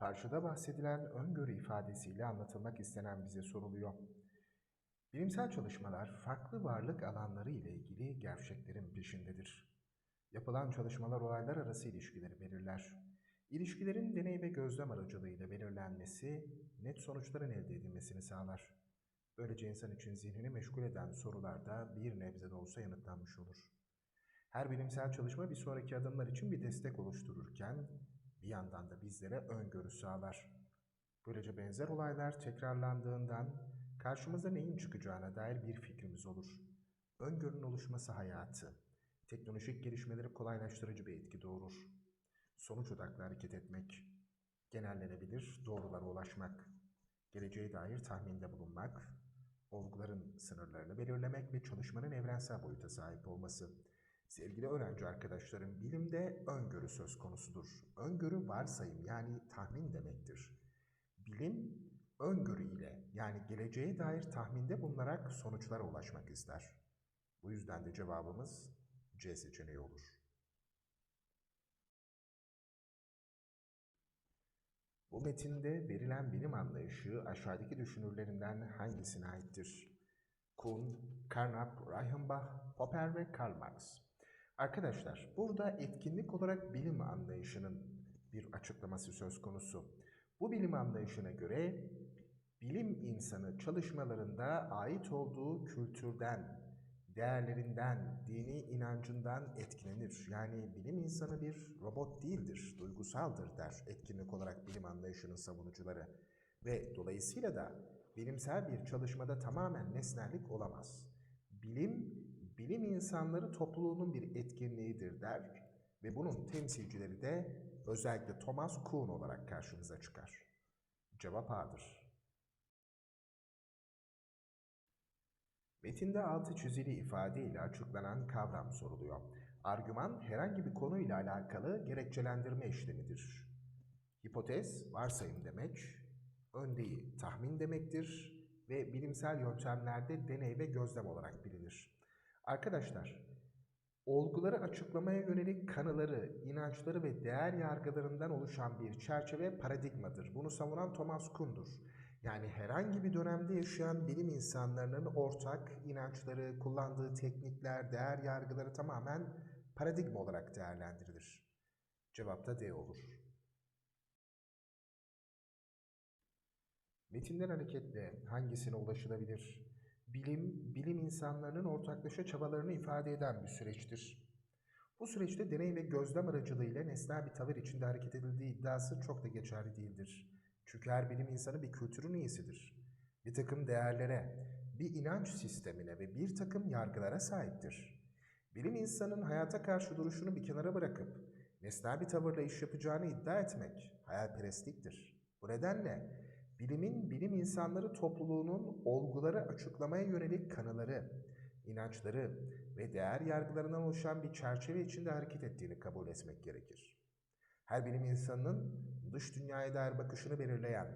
Parçada bahsedilen öngörü ifadesiyle anlatılmak istenen bize soruluyor. Bilimsel çalışmalar farklı varlık alanları ile ilgili gerçeklerin peşindedir. Yapılan çalışmalar olaylar arası ilişkileri belirler. İlişkilerin deney ve gözlem aracılığıyla belirlenmesi, net sonuçların elde edilmesini sağlar. Böylece insan için zihnini meşgul eden sorularda bir nebze de olsa yanıtlanmış olur. Her bilimsel çalışma bir sonraki adımlar için bir destek oluştururken bir yandan da bizlere öngörü sağlar. Böylece benzer olaylar tekrarlandığından karşımıza neyin çıkacağına dair bir fikrimiz olur. Öngörünün oluşması hayatı, teknolojik gelişmeleri kolaylaştırıcı bir etki doğurur. Sonuç odaklı hareket etmek, genellenebilir doğrulara ulaşmak, geleceğe dair tahminde bulunmak, olguların sınırlarını belirlemek ve çalışmanın evrensel boyuta sahip olması. Sevgili öğrenci arkadaşlarım, bilimde öngörü söz konusudur. Öngörü varsayım yani tahmin demektir. Bilim, öngörü ile yani geleceğe dair tahminde bulunarak sonuçlara ulaşmak ister. Bu yüzden de cevabımız C seçeneği olur. Bu metinde verilen bilim anlayışı aşağıdaki düşünürlerinden hangisine aittir? Kuhn, Carnap, Reichenbach, Popper ve Karl Marx. Arkadaşlar, burada etkinlik olarak bilim anlayışının bir açıklaması söz konusu. Bu bilim anlayışına göre bilim insanı çalışmalarında ait olduğu kültürden, değerlerinden, dini inancından etkilenir. Yani bilim insanı bir robot değildir, duygusaldır der etkinlik olarak bilim anlayışının savunucuları. Ve dolayısıyla da bilimsel bir çalışmada tamamen nesnellik olamaz. Bilim, bilim insanları topluluğunun bir etkinliğidir der ve bunun temsilcileri de özellikle Thomas Kuhn olarak karşımıza çıkar. Cevap A'dır. Metinde altı çizili ifade ile açıklanan kavram soruluyor. Argüman herhangi bir konuyla alakalı gerekçelendirme işlemidir. Hipotez, varsayım demek, öndeyi tahmin demektir ve bilimsel yöntemlerde deney ve gözlem olarak bilinir. Arkadaşlar, olguları açıklamaya yönelik kanıları, inançları ve değer yargılarından oluşan bir çerçeve paradigmadır. Bunu savunan Thomas Kuhn'dur. Yani herhangi bir dönemde yaşayan bilim insanlarının ortak inançları, kullandığı teknikler, değer yargıları tamamen paradigma olarak değerlendirilir. Cevap da D olur. Metinden hareketle hangisine ulaşılabilir? Bilim, bilim insanlarının ortaklaşa çabalarını ifade eden bir süreçtir. Bu süreçte deney ve gözlem aracılığıyla nesnel bir tavır içinde hareket edildiği iddiası çok da geçerli değildir. Çünkü her bilim insanı bir kültürün üyesidir. Bir takım değerlere, bir inanç sistemine ve bir takım yargılara sahiptir. Bilim insanın hayata karşı duruşunu bir kenara bırakıp nesnel bir tavırla iş yapacağını iddia etmek hayalperestliktir. Bu nedenle bilimin bilim insanları topluluğunun olguları açıklamaya yönelik kanıları, inançları ve değer yargılarından oluşan bir çerçeve içinde hareket ettiğini kabul etmek gerekir. Her bilim insanının dış dünyaya dair bakışını belirleyen,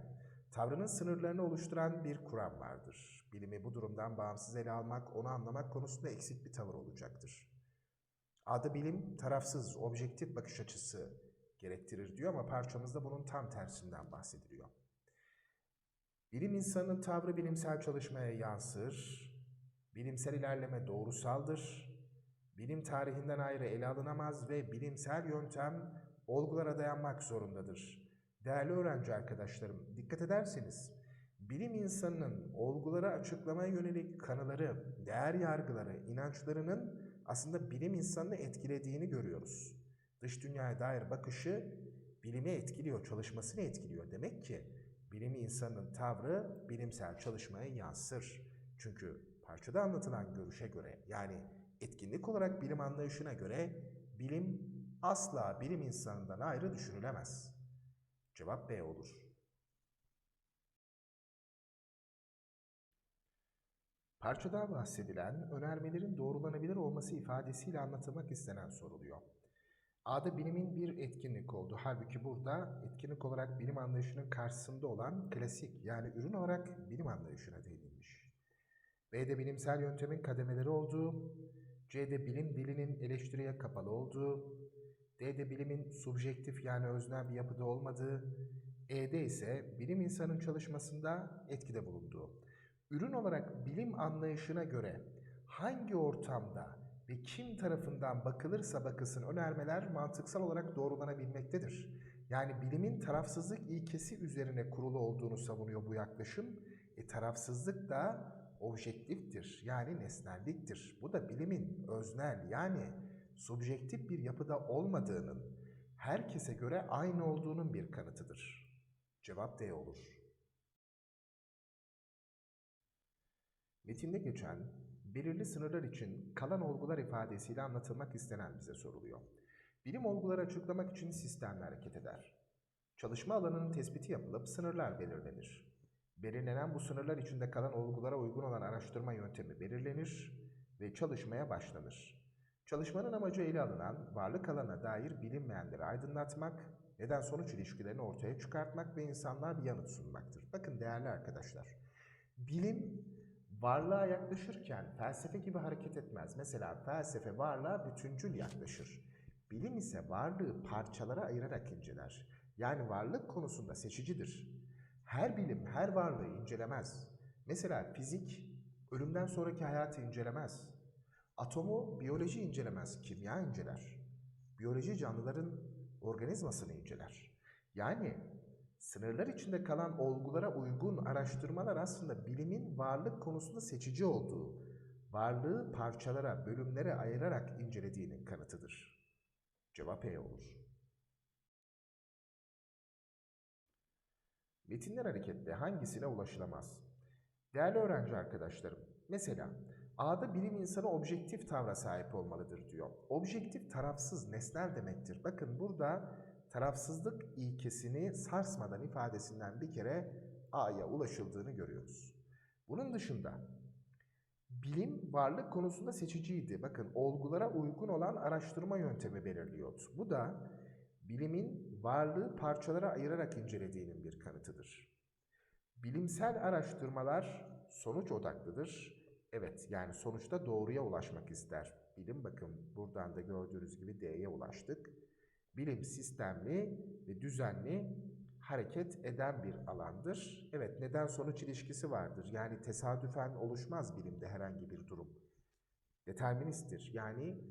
tavrının sınırlarını oluşturan bir kuram vardır. Bilimi bu durumdan bağımsız ele almak, onu anlamak konusunda eksik bir tavır olacaktır. Adı bilim, tarafsız, objektif bakış açısı gerektirir diyor ama parçamızda bunun tam tersinden bahsediliyor. Bilim insanının tavrı bilimsel çalışmaya yansır, bilimsel ilerleme doğrusaldır, bilim tarihinden ayrı ele alınamaz ve bilimsel yöntem olgulara dayanmak zorundadır. Değerli öğrenci arkadaşlarım, dikkat ederseniz, bilim insanının olguları açıklamaya yönelik kanıları, değer yargıları, inançlarının aslında bilim insanını etkilediğini görüyoruz. Dış dünyaya dair bakışı bilimi etkiliyor, çalışmasını etkiliyor. Demek ki bilim insanının tavrı bilimsel çalışmaya yansır. Çünkü parçada anlatılan görüşe göre yani etkinlik olarak bilim anlayışına göre bilim asla bilim insanından ayrı düşünülemez. Cevap B olur. Parçada bahsedilen önermelerin doğrulanabilir olması ifadesiyle anlatılmak istenen soruluyor. A'da bilimin bir etkinlik oldu. Halbuki burada etkinlik olarak bilim anlayışının karşısında olan klasik yani ürün olarak bilim anlayışına değinilmiş. B'de bilimsel yöntemin kademeleri olduğu, C'de bilim dilinin eleştiriye kapalı olduğu, D'de bilimin subjektif yani öznel bir yapıda olmadığı, E'de ise bilim insanın çalışmasında etkide bulunduğu. Ürün olarak bilim anlayışına göre hangi ortamda ve kim tarafından bakılırsa bakılsın önermeler mantıksal olarak doğrulanabilmektedir. Yani bilimin tarafsızlık ilkesi üzerine kurulu olduğunu savunuyor bu yaklaşım. E, tarafsızlık da objektiftir yani nesnelliktir. Bu da bilimin öznel yani subjektif bir yapıda olmadığının herkese göre aynı olduğunun bir kanıtıdır. Cevap D olur. Metinde geçen belirli sınırlar için kalan olgular ifadesiyle anlatılmak istenen bize soruluyor. Bilim olguları açıklamak için sistemle hareket eder. Çalışma alanının tespiti yapılıp sınırlar belirlenir. Belirlenen bu sınırlar içinde kalan olgulara uygun olan araştırma yöntemi belirlenir ve çalışmaya başlanır. Çalışmanın amacı ele alınan varlık alana dair bilinmeyenleri aydınlatmak, neden sonuç ilişkilerini ortaya çıkartmak ve insanlığa bir yanıt sunmaktır. Bakın değerli arkadaşlar, bilim varlığa yaklaşırken felsefe gibi hareket etmez. Mesela felsefe varlığa bütüncül yaklaşır. Bilim ise varlığı parçalara ayırarak inceler. Yani varlık konusunda seçicidir. Her bilim her varlığı incelemez. Mesela fizik ölümden sonraki hayatı incelemez. Atomu biyoloji incelemez, kimya inceler. Biyoloji canlıların organizmasını inceler. Yani sınırlar içinde kalan olgulara uygun araştırmalar aslında bilimin varlık konusunda seçici olduğu, varlığı parçalara, bölümlere ayırarak incelediğinin kanıtıdır. Cevap E olur. Metinden hareketle hangisine ulaşılamaz? Değerli öğrenci arkadaşlarım, mesela A'da bilim insanı objektif tavra sahip olmalıdır diyor. Objektif tarafsız, nesnel demektir. Bakın burada tarafsızlık ilkesini sarsmadan ifadesinden bir kere A'ya ulaşıldığını görüyoruz. Bunun dışında bilim varlık konusunda seçiciydi. Bakın olgulara uygun olan araştırma yöntemi belirliyordu. Bu da bilimin varlığı parçalara ayırarak incelediğinin bir kanıtıdır. Bilimsel araştırmalar sonuç odaklıdır. Evet yani sonuçta doğruya ulaşmak ister. Bilim bakın buradan da gördüğünüz gibi D'ye ulaştık. Bilim sistemli ve düzenli hareket eden bir alandır. Evet neden sonuç ilişkisi vardır. Yani tesadüfen oluşmaz bilimde herhangi bir durum. Deterministtir. Yani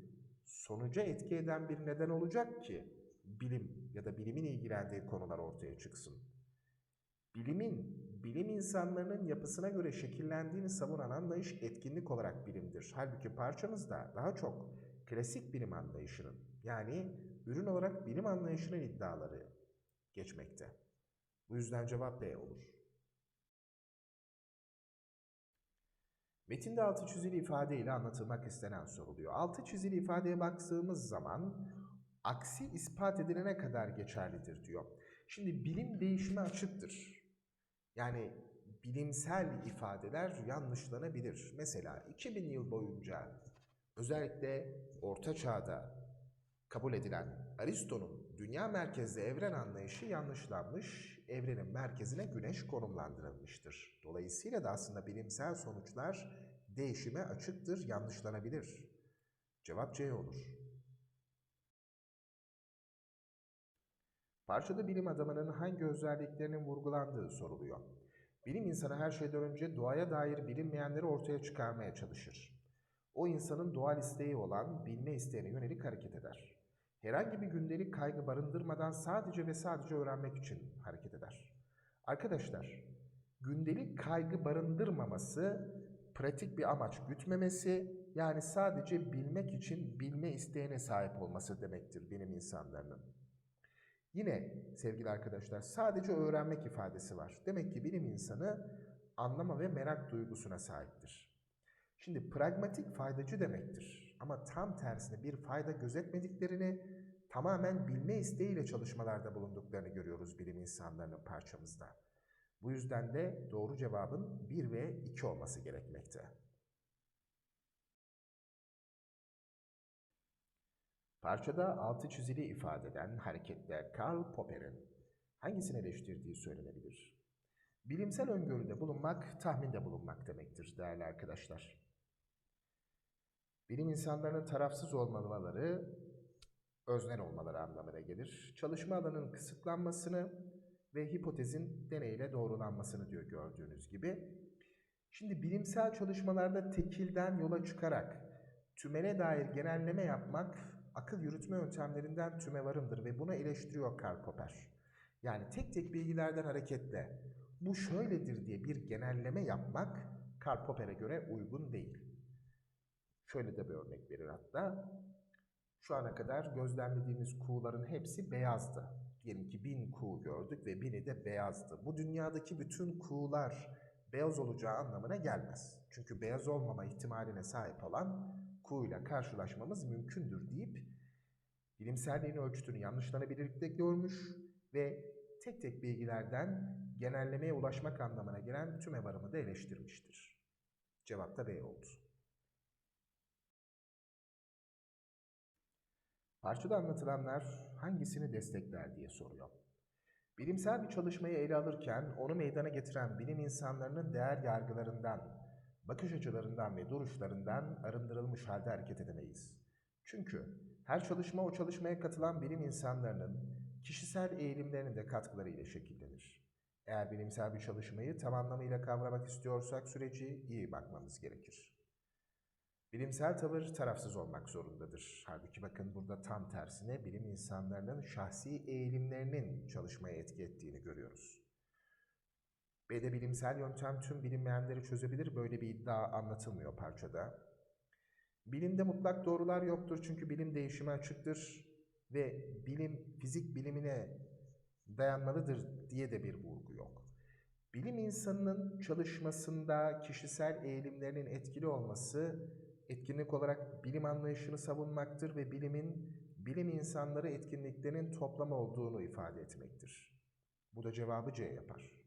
sonuca etki eden bir neden olacak ki bilim ya da bilimin ilgilendiği konular ortaya çıksın. Bilimin, bilim insanlarının yapısına göre şekillendiğini savunan anlayış etkinlik olarak bilimdir. Halbuki parçamızda daha çok klasik bilim anlayışının yani ürün olarak bilim anlayışının iddiaları geçmekte. Bu yüzden cevap B olur. Metinde altı çizili ifade ile anlatılmak istenen soruluyor. Altı çizili ifadeye baktığımız zaman aksi ispat edilene kadar geçerlidir diyor. Şimdi bilim değişime açıktır. Yani bilimsel ifadeler yanlışlanabilir. Mesela 2000 yıl boyunca özellikle Orta Çağ'da kabul edilen Aristo'nun dünya merkezli evren anlayışı yanlışlanmış, evrenin merkezine güneş konumlandırılmıştır. Dolayısıyla da aslında bilimsel sonuçlar değişime açıktır, yanlışlanabilir. Cevap C olur. Parçada bilim adamının hangi özelliklerinin vurgulandığı soruluyor. Bilim insanı her şeyden önce doğaya dair bilinmeyenleri ortaya çıkarmaya çalışır. O insanın doğal isteği olan bilme isteğine yönelik hareket eder. Herhangi bir gündelik kaygı barındırmadan sadece ve sadece öğrenmek için hareket eder. Arkadaşlar, gündelik kaygı barındırmaması, pratik bir amaç gütmemesi, yani sadece bilmek için bilme isteğine sahip olması demektir bilim insanlarının. Yine sevgili arkadaşlar sadece öğrenmek ifadesi var. Demek ki bilim insanı anlama ve merak duygusuna sahiptir. Şimdi pragmatik faydacı demektir. Ama tam tersine bir fayda gözetmediklerini tamamen bilme isteğiyle çalışmalarda bulunduklarını görüyoruz bilim insanlarının parçamızda. Bu yüzden de doğru cevabın 1 ve 2 olması gerekmekte. Parçada altı çizili ifade eden harekette Karl Popper'in hangisini eleştirdiği söylenebilir? Bilimsel öngörüde bulunmak, tahminde bulunmak demektir değerli arkadaşlar. Bilim insanlarının tarafsız olmaları, öznel olmaları anlamına gelir. Çalışma alanının kısıtlanmasını ve hipotezin deneyle doğrulanmasını diyor gördüğünüz gibi. Şimdi bilimsel çalışmalarda tekilden yola çıkarak tümele dair genelleme yapmak akıl yürütme yöntemlerinden tümevarımdır ve bunu eleştiriyor Karl Popper. Yani tek tek bilgilerden hareketle bu şöyledir diye bir genelleme yapmak Karl Popper'e göre uygun değil. Şöyle de bir örnek verir hatta. Şu ana kadar gözlemlediğimiz kuğuların hepsi beyazdı. Diyelim ki bin kuğu gördük ve bini de beyazdı. Bu dünyadaki bütün kuğular beyaz olacağı anlamına gelmez. Çünkü beyaz olmama ihtimaline sahip olan kuğuyla karşılaşmamız mümkündür deyip bilimselliğin ölçütünü yanlışlanabilirlikle görmüş ve tek tek bilgilerden genellemeye ulaşmak anlamına gelen tümevarımı da eleştirmiştir. Cevap da B oldu. Parçada anlatılanlar hangisini destekler diye soruyor. Bilimsel bir çalışmayı ele alırken onu meydana getiren bilim insanlarının değer yargılarından, bakış açılarından ve duruşlarından arındırılmış halde hareket edemeyiz. Çünkü her çalışma o çalışmaya katılan bilim insanlarının kişisel eğilimlerinin de katkılarıyla şekillenir. Eğer bilimsel bir çalışmayı tam anlamıyla kavramak istiyorsak süreci iyi bakmamız gerekir. Bilimsel tavır tarafsız olmak zorundadır. Halbuki bakın burada tam tersine bilim insanlarının şahsi eğilimlerinin çalışmaya etki ettiğini görüyoruz. B'de bilimsel yöntem tüm bilinmeyenleri çözebilir. Böyle bir iddia anlatılmıyor parçada. Bilimde mutlak doğrular yoktur çünkü bilim değişime açıktır ve bilim fizik bilimine dayanmalıdır diye de bir vurgu yok. Bilim insanının çalışmasında kişisel eğilimlerinin etkili olması etkinlik olarak bilim anlayışını savunmaktır ve bilimin bilim insanları etkinliklerinin toplamı olduğunu ifade etmektir. Bu da cevabı C yapar.